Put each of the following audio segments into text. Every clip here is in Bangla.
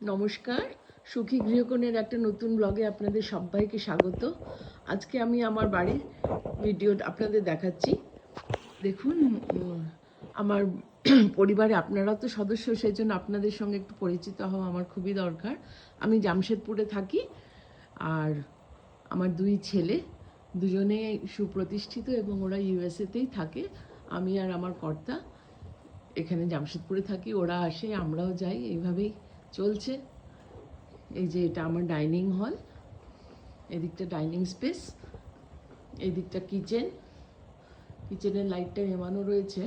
নমস্কার। সুখী গৃহকোণের একটা নতুন ব্লগে আপনাদের সবাইকে স্বাগত। আজকে আমি আমার বাড়ির ভিডিও আপনাদের দেখাচ্ছি। দেখুন, আমার পরিবারে আপনারা তো সদস্য সেই জন্য আপনাদের সঙ্গে একটু পরিচিত হওয়া আমার খুবই দরকার। আমি জামশেদপুরে থাকি আর আমার দুই ছেলে, দুজনে সুপ্রতিষ্ঠিত এবং ওরা ইউএসএতেই থাকে। আমি আর আমার কর্তা এখানে জামশেদপুরে থাকি, ওরা আসে, আমরাও যাই। এইভাবেই চলছে। এই যে এটা আমার ডাইনিং হল। এদিকটা ডাইনিং স্পেস, এদিকটা কিচেন। কিচেনের লাইটটা নেমানো রয়েছে।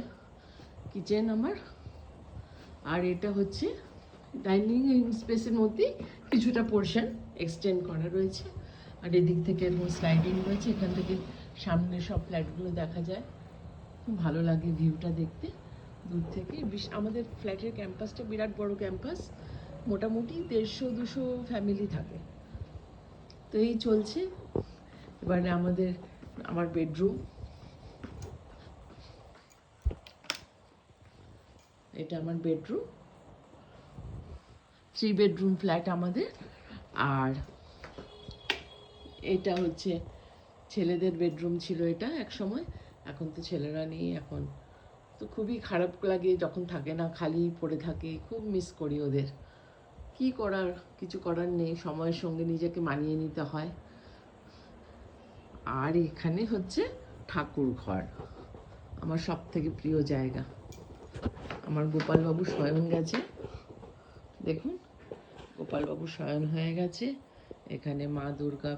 কিচেন আমার। আর এটা হচ্ছে ডাইনিং স্পেসের মধ্যেই কিছুটা পোর্শন এক্সটেন্ড করা রয়েছে। আর এদিক থেকে এরকম স্লাইডিং রয়েছে। এখান থেকে সামনে সব ফ্ল্যাটগুলো দেখা যায়। খুব ভালো লাগে ভিউটা দেখতে। দূর থেকে আমাদের ফ্ল্যাটের ক্যাম্পাসটা বিরাট বড় ক্যাম্পাস। মোটামুটি দেড়শো, দুশো ফ্যামিলি থাকে। তো এই চলছে। এবারে আমাদের, আমার বেডরুম এটা আমার বেডরুম থ্রি বেডরুম ফ্ল্যাট আমাদের। আর এটা হচ্ছে ছেলেদের বেডরুম ছিল এটা এক সময়। এখন তো ছেলেরা নেই এখন। তো খুবই খারাপ লাগে যখন থাকে না, খালি পড়ে থাকে। খুব মিস করি ওদের। কি করার? কিছু করার নেই, সময়ের সঙ্গে নিজেকে মানিয়ে নিতে হয়। আর এখানে হচ্ছে ঠাকুর ঘর, আমার সব থেকে প্রিয় জায়গা। আমার গোপালবাবু শয়ন গেছে। দেখুন, গোপালবাবু শয়ন হয়ে গেছে। এখানে মা দুর্গা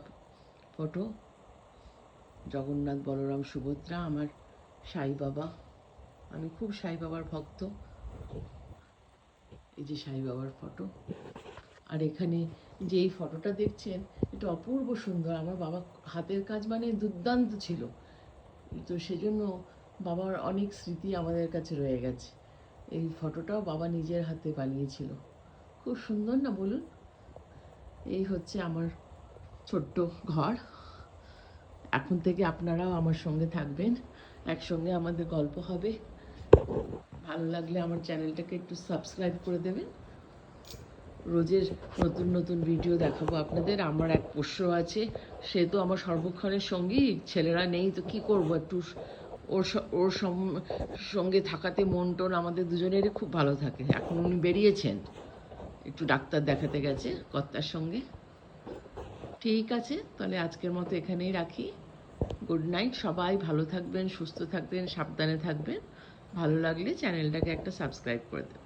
ফটো, জগন্নাথ বলরাম সুভদ্রা, আমার সাই বাবা। আমি খুব সাই বাবার ভক্ত। এই যে সাই বাবার ফটো। আর এখানে যে এই ফটোটা দেখছেন, এটা অপূর্ব সুন্দর। আমার বাবা হাতের কাজ মানে দুর্দান্ত ছিল। তো সেজন্য বাবার অনেক স্মৃতি আমাদের কাছে রয়ে গেছে। এই ফটোটাও বাবা নিজের হাতে বানিয়েছিল। খুব সুন্দর না বলুন? এই হচ্ছে আমার ছোট্ট ঘর। এখন থেকে আপনারাও আমার সঙ্গে থাকবেন। একসঙ্গে আমাদের গল্প হবে। ভালো লাগলে আমার চ্যানেলটাকে একটু সাবস্ক্রাইব করে দেবেন। রোজের নতুন নতুন ভিডিও দেখাবো আপনাদের। আমার এক পোষ্য আছে, সে তো আমার সর্বক্ষণের সঙ্গী, ছেলেরা নেই তো কি করব? একটু ওর ওর সঙ্গে থাকাতে মন টন আমাদের দুজনেরই খুব ভালো থাকে। এখন উনি বেরিয়েছেন। একটু ডাক্তার দেখাতে গেছে কর্তার সঙ্গে। ঠিক আছে, তাহলে আজকের মতো এখানেই রাখি। গুড নাইট সবাই ভালো থাকবেন, সুস্থ থাকবেন, সাবধানে থাকবেন। ভালো লাগলে চ্যানেলটাকে একটা সাবস্ক্রাইব করে দেবেন